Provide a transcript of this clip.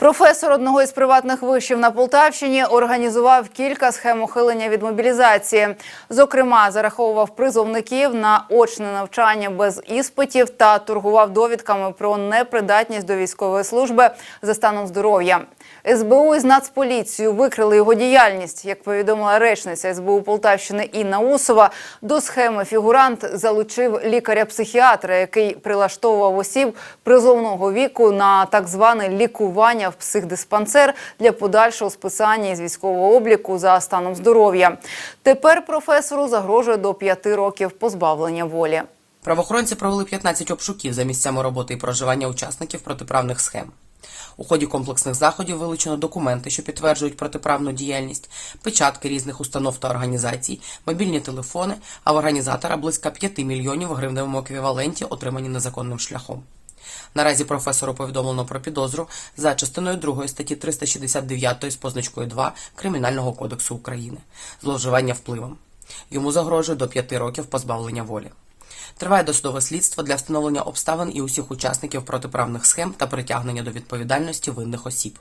Професор одного із приватних вишів на Полтавщині організував кілька схем ухилення від мобілізації. Зокрема, зараховував призовників на очне навчання без іспитів та торгував довідками про непридатність до військової служби за станом здоров'я. СБУ із Нацполіцією викрили його діяльність. Як повідомила речниця СБУ Полтавщини Інна Усова, до схеми фігурант залучив лікаря-психіатра, який прилаштовував осіб призовного віку на так зване лікування в психдиспансер для подальшого списання із військового обліку за станом здоров'я. Тепер професору загрожує до п'яти років позбавлення волі. Правоохоронці провели 15 обшуків за місцями роботи і проживання учасників протиправних схем. У ході комплексних заходів вилучено документи, що підтверджують протиправну діяльність, печатки різних установ та організацій, мобільні телефони, а в організатора близько 5 мільйонів гривневому еквіваленті, отримані незаконним шляхом. Наразі професору повідомлено про підозру за частиною 2 статті 369 з позначкою 2 Кримінального кодексу України зловживання впливом. Йому загрожує до 5 років позбавлення волі. Триває досудове слідство для встановлення обставин і усіх учасників протиправних схем та притягнення до відповідальності винних осіб.